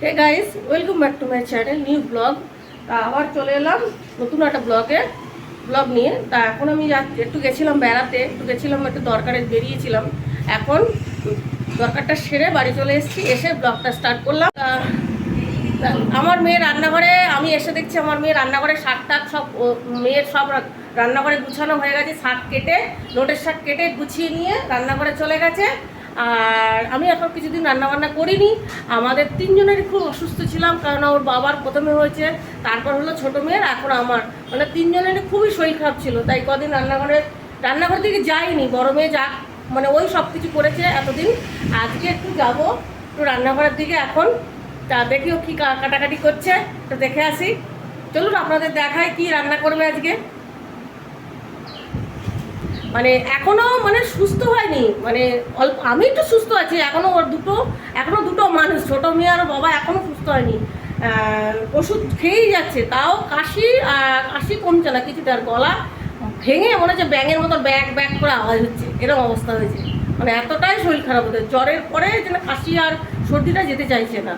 Hey guys welcome back to my channel new blog তা আবার চলে এলাম নতুন একটা ব্লগে ব্লগ নিয়ে। তা এখন আমি একটু গেছিলাম বেড়াতে, একটু গেছিলাম, একটু দরকারে বেরিয়েছিলাম। এখন দরকারটা সেরে বাড়ি চলে এসেছি, এসে ব্লগটা স্টার্ট করলাম। আমার মেয়ে রান্নাঘরে, আমি এসে দেখছি আমার মেয়ে রান্নাঘরে শাক টাক সব মেয়ের সব রান্নাঘরে গুছানো হয়ে গেছে, শাক কেটে, নোটের শাক কেটে গুছিয়ে নিয়ে রান্নাঘরে চলে গেছে। আর আমি এখন কিছুদিন রান্নাবান্না করিনি। আমাদের তিনজনের খুব অসুস্থ ছিলাম, কারণ ওর বাবার প্রথমে হয়েছে, তারপর হলো ছোটো মেয়ের, এখন আমার। মানে তিনজনের খুবই শরীর খারাপ ছিল, তাই কদিন রান্নাঘরে রান্নাঘর দিকে যাইনি গরমে যা মানে ওই সব কিছু করেছে এতদিন। আজকে একটু যাব, একটু রান্নাঘরের দিকে এখন। তা দেখি ও কা- কাটাকাটি করছে, তো দেখে আসি। চলুন আপনাদের দেখায় কি রান্না করবে আজকে। মানে এখনও মানে সুস্থ হয়নি মানে অল্প, আমি একটু সুস্থ আছি, এখনও ওর দুটো, এখনও দুটো মানুষ, ছোট মেয়ে আর বাবা এখনও সুস্থ হয়নি। ওষুধ খেয়েই যাচ্ছে, তাও কাশি কাশি কমছে না কিছুটা, আর গলা ভেঙে মনে হচ্ছে ব্যাঙের মতো ব্যাগ ব্যাগ করে আওয়াজ হচ্ছে, এরকম অবস্থা হয়েছে। মানে এতটাই শরীর খারাপ হতে জ্বরের পরে যেন কাশি আর সর্দিটা যেতে চাইছে না।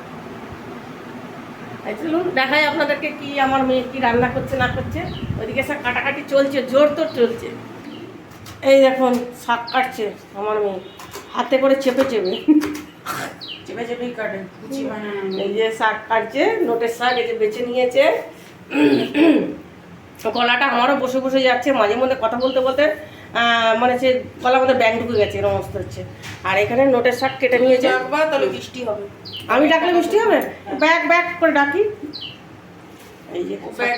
চলুন, দেখাই আপনাদেরকে কি আমার মেয়ে কি রান্না করছে, না করছে। ওইদিকে সব কাটাকাটি চলছে, জোর তোর চলছে। এই দেখুন শাক কাটছে আমার মেয়ে। হাতে করে চেপে চেপে। চেপে চেপেই কাটে এই যে শাক কাটছে নোটের শাক এই যে বেছে নিয়েছে। গলাটা আমারও বসে বসে যাচ্ছে মাঝে মধ্যে কথা বলতে বলতে মানে সে গলার মধ্যে ব্যাং ঢুকে গেছে এরকম অবস্থা হচ্ছে। আর এখানে নোটের শাক কেটে নিয়েছে। তাহলে বৃষ্টি হবে। আমি ডাকলে বৃষ্টি হবে? ব্যাগ ব্যাগ করে ডাকি। এই যে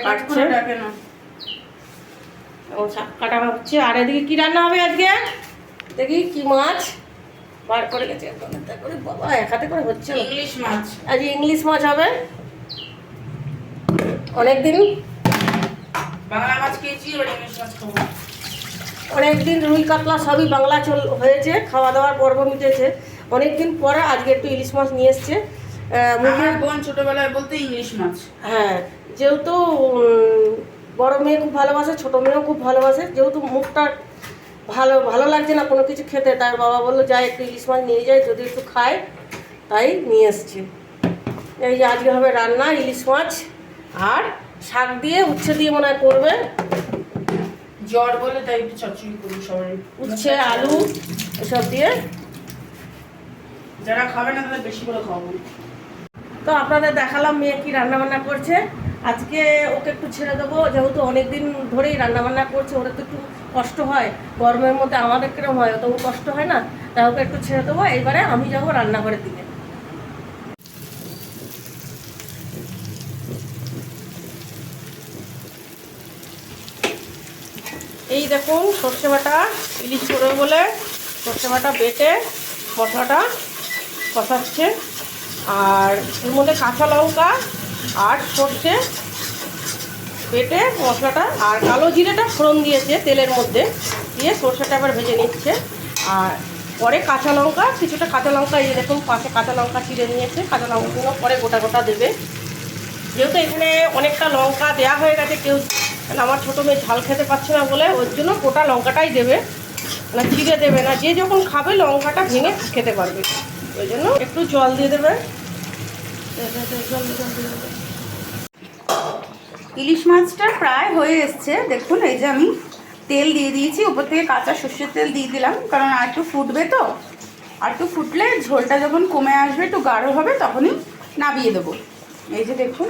কাটছে। ডাকে না। এখন শাক কাটা হচ্ছে। আর এদিকে কি রান্না হবে আজকে? দেখি কি মাছ? বার করে গেছে। করে বাবা এক হাতে করে হচ্ছে। ইংলিশ মাছ। আজ ইংলিশ মাছ হবে। অনেকদিন বাংলা মাছ খেয়েছি ইংলিশ মাছ খাব। অনেকদিন রুই কাতলা সবই বাংলা চল হয়েছে খাওয়া দাওয়ার পর্ব মিটেছে। অনেকদিন পরে আজকে একটু ইলিশ মাছ নিয়ে এসছে। আমার বোন ছোটবেলায় বলতে ইংলিশ মাছ। হ্যাঁ যেহেতু বড় মেয়ে খুব ভালোবাসে ছোট মেয়েও খুব ভালোবাসে। যেহেতু মুখটা ভালো ভালো লাগছে না কোনো কিছু খেতে তার বাবা বলল যাই একটু ইলিশ মাছ নিয়ে যাই যদি একটু খায় তাই নিয়ে এসছি। এই যে আজকে হবে রান্না ইলিশ মাছ আর শাক দিয়ে উচ্ছে দিয়ে মনে হয় করবে। জ্বর বলে তাই একটু চচ্চড়ি করি সবাই। উচ্ছে আলু এসব দিয়ে। যারা খাবে না তাদের বেশি করে খাওয়াবো। তো আপনাদের দেখালাম মেয়ে কি রান্না বান্না করছে। আজকে ওকে একটু ছেড়ে দেবো, যেহেতু অনেক দিন ধরেই রান্না বান্না করছে, ওরা তো একটু কষ্ট হয়, গরমের মধ্যে আমাদের কিরম হয় তবু কষ্ট হয় না, তাই ওকে একটু ছেড়ে দেবো এইবারে আমি যাব রান্নাঘরের দিকে। এই দেখুন, সর্ষে বাটা, ইলিশ করবে বলে সর্ষে বাটা বেটে মশলাটা কষাচ্ছে, আর এর মধ্যে কাঁচা লঙ্কা আর সর্ষে বেটে মশলাটা, আর কালো জিরেটা ফোড়ন দিয়েছে তেলের মধ্যে। দিয়ে সর্ষেটা এবার ভেজে নিচ্ছে। আর পরে কাঁচা লঙ্কা, কিছুটা কাঁচা লঙ্কা, এই দেখুন পাশে কাঁচা লঙ্কা চিড়ে নিয়েছে, কাঁচা লঙ্কাগুলো পরে গোটা গোটা দেবে। যেহেতু এখানে অনেকটা লঙ্কা দেওয়া হয়ে গেছে, কেউ মানে আমার ছোটো মেয়ে ঝাল খেতে পারছে না বলে, ওর জন্য গোটা লঙ্কাটাই দেবে। না চিড়ে দেবে না, যে যখন খাবে লঙ্কাটা ভেঙে খেতে পারবে। ওই জন্য একটু জল দিয়ে দেবে। ইলিশ মাছটা প্রায় হয়ে এসছে। দেখুন, এই যে আমি তেল দিয়ে দিয়েছি। উপর থেকে কাঁচা সর্ষের তেল দিয়ে দিলাম, কারণ আর একটু ফুটবে তো। আর একটু ফুটলে ঝোলটা যখন কমে আসবে, একটু গাঢ় হবে, তখনই নাবিয়ে দেবো। এই যে দেখুন,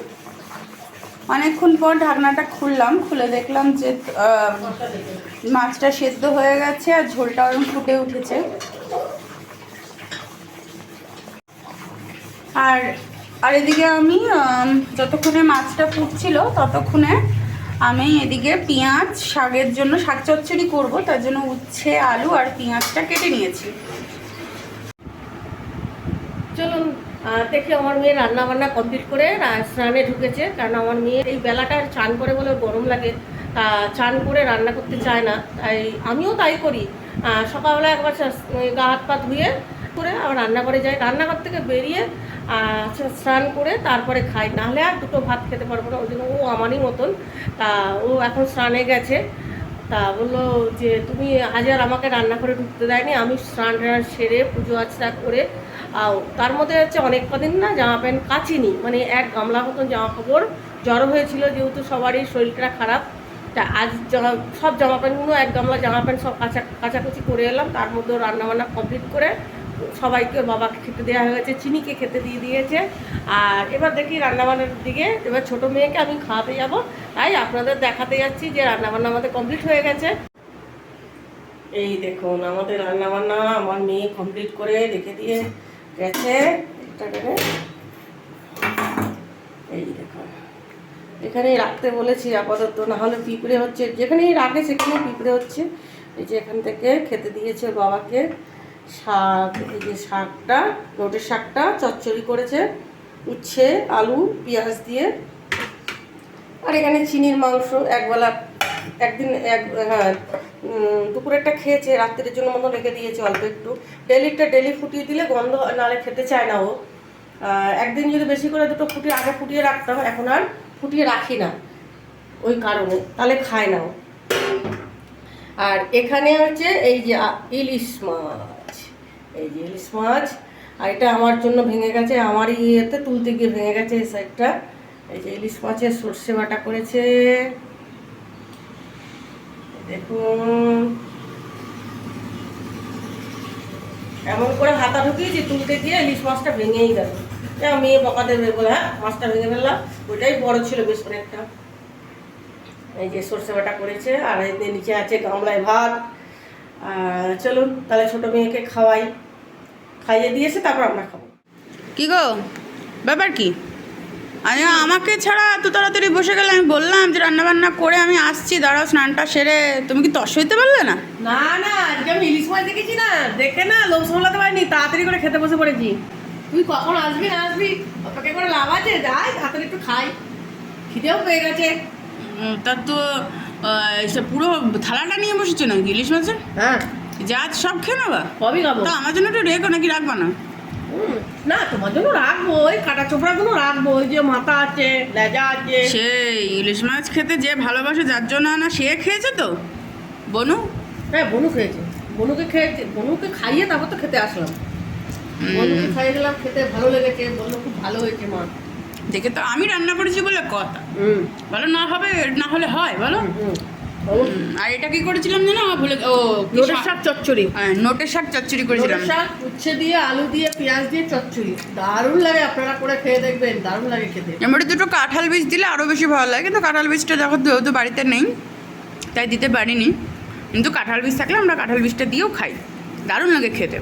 অনেকক্ষণ পর ঢাকনাটা খুললাম। খুলে দেখলাম যে মাছটা সেদ্ধ হয়ে গেছে আর ঝোলটা ওরকম ফুটে উঠেছে। আর আর এদিকে আমি যতক্ষণে মাছটা ফুটছিল ততক্ষণে আমি এদিকে পেঁয়াজ শাকের জন্য, শাক চচ্চড়ি করব, তার জন্য উচ্ছে, আলু আর পেঁয়াজটা কেটে নিয়েছি। চলুন দেখি আমার মেয়ে রান্না বান্না কমপ্লিট করে স্নানে ঢুকেছে, কারণ আমার মেয়ের এই বেলাটা চান করে বলে গরম লাগে। তা চান করে রান্না করতে চায় না, তাই আমিও তাই করি। সকালবেলা একবার গা হাত পা ধুয়ে, করে আবার রান্নাঘরে যাই। রান্নাঘর থেকে বেরিয়ে স্নান করে তারপরে খাই। নাহলে আর দুটো ভাত খেতে পারব না। ওই জন্য ও আমারই মতন। তা ও এখন স্নানে গেছে। তা বলল যে, তুমি আজ আর আমাকে রান্না করে ঢুকতে দেয়নি। আমি স্নান টান সেরে পুজো আর্চনা করে আর তার মধ্যে হচ্ছে অনেক কদিন না জামা প্যান্ট কাচিনি। মানে এক গামলা মতন জামা কাপড় জড়ো হয়েছিল যেহেতু সবারই শরীরটা খারাপ। তা আজ সব জামা প্যান্টগুলো এক গামলা জামা প্যান্ট সব কাচা, কাচাকুচি করে এলাম। তার মধ্যেও রান্নাবান্না কমপ্লিট করে সবাইকে বাবাকে খেতে দেওয়া হয়ে গেছে, চিনিকে খেতে দিয়ে দিয়েছে। আর এবার দেখি রান্নাবান্নার দিকে, এবার ছোটো মেয়েকে আমি খাওয়াতে যাব। তাই আপনাদের দেখাতে যাচ্ছি যে রান্নাবান্না আমাদের কমপ্লিট হয়ে গেছে। এই দেখুন, আমাদের রান্নাবান্না আমার মেয়ে কমপ্লিট করে রেখে দিয়ে গেছে। এই দেখুন, এখানেই রাখতে বলেছি আপাতত না হলে পিঁপড়ে হচ্ছে, যেখানেই রাখে সেখানেই পিঁপড়ে হচ্ছে। এই যে এখান থেকে খেতে দিয়েছে বাবাকে। শাক যে শাকটা নোটের শাকটা চচ্চড়ি করেছে, উচ্ছে, আলু, পেঁয়াজ দিয়ে। আর এখানে চিনির মাংস, একবেলা, একদিন এক হ্যাঁ দুপুরেরটা খেয়েছে, রাত্রের জন্য মতো রেখে দিয়েছে অল্প একটু। ডেলিটা ডেলি ফুটিয়ে দিলে গন্ধ নালে খেতে চায় না ও। একদিন যদি বেশি করে দুটো ফুটিয়ে, আগে ফুটিয়ে রাখতাম, এখন আর ফুটিয়ে রাখি না ওই কারণে, তাহলে খায় না আর এখানে হচ্ছে এই যে ইলিশ মাছ। এই যে ইলিশ মাছ, আর এটা আমার জন্য ভেঙে গেছে, আমারই ইয়েতে তুলতে গিয়ে ভেঙে গেছে এই সাইডটা এই যে ইলিশ মাছের সর্ষে বাটা করেছে। দেখুন। এমন করে হাতা ঢুকিয়েছি তুলতে গিয়ে ইলিশ মাছটা ভেঙেই গেল। মেয়ে বকা দেবে বলে হ্যাঁ মাছটা ভেঙে ফেললাম। ওইটাই বড় ছিল বেশ অনেকটা এই যে সর্ষে বাটা করেছে, আর যে নিচে আছে গামলায় ভাত। চলুন, তাহলে ছোট মেয়েকে খাওয়াই। খাইয়ে দিয়েছে তারপর আমরা খাব। কি গো? ব্যাপার কি? আরে আমাকে ছাড়া এত তাড়াতাড়ি বসে গেলে আমি বললাম যে রান্না বান্না করে আমি আসছি দাঁড়াও স্নানটা সেরে। তুমি কি তস হইতে পারলে না? না না আজকে আমি ইলিশ মাছ দেখেছি না। দেখে না লোভ সামলাতে পারিনি তাড়াতাড়ি করে খেতে বসে পড়েছি। তুই কখন আসবি না আসবি? অপেক্ষা করে লাভ আছে? যাই তাড়াতাড়ি একটু খাই। খিদেও পেয়ে গেছে। উম, তা তো পুরো থালাটা নিয়ে বসেছো নাকি ইলিশ মাছের? হ্যাঁ। যা সব খেয়ে নেবা? সবই খাব? তো আমার জন্য একটু রেখো নাকি রাখবা না? না তোমার জন্য রাখব ওই কাটা চোপড়াগুলো রাখব ওই যে মাথা আছে লেজা আছে। সেই ইলিশ মাছ খেতে যে ভালোবাসে যার জন্য না সে খেয়েছে তো? বনু? হ্যাঁ বনু খেয়েছে। বনুকে খেয়েছে বনুকে খাইয়ে তারপর তো খেতে আসলাম। বনুকে খাইয়ে দিলাম খেতে ভালো লেগেছে বলল খুব ভালো হয়েছে মা। দেখে তো আমি রান্না করেছি বলে কথা। বলো না হবে না হলে হয় বলো। আর এটা কি করেছিলাম জানো? ভুলে ও কি লোটের শাক? চচ্চড়ি। হ্যাঁ, নোটের শাক চচ্চড়ি করেছিলাম। শাক উচ্ছে দিয়ে আলু দিয়ে পেঁয়াজ দিয়ে চচ্চড়ি। দারুণ লাগে আপনারা করে খেয়ে দেখবেন দারুণ লাগে খেতে। এবারে দুটো কাঁঠাল বীজ দিলে আরও বেশি ভালো লাগে কিন্তু কাঁঠাল বীজটা যখন যেহেতু বাড়িতে নেই তাই দিতে পারিনি। কিন্তু কাঁঠাল বীজ থাকলে আমরা কাঁঠাল বীজটা দিয়েও খাই। দারুণ লাগে খেতে।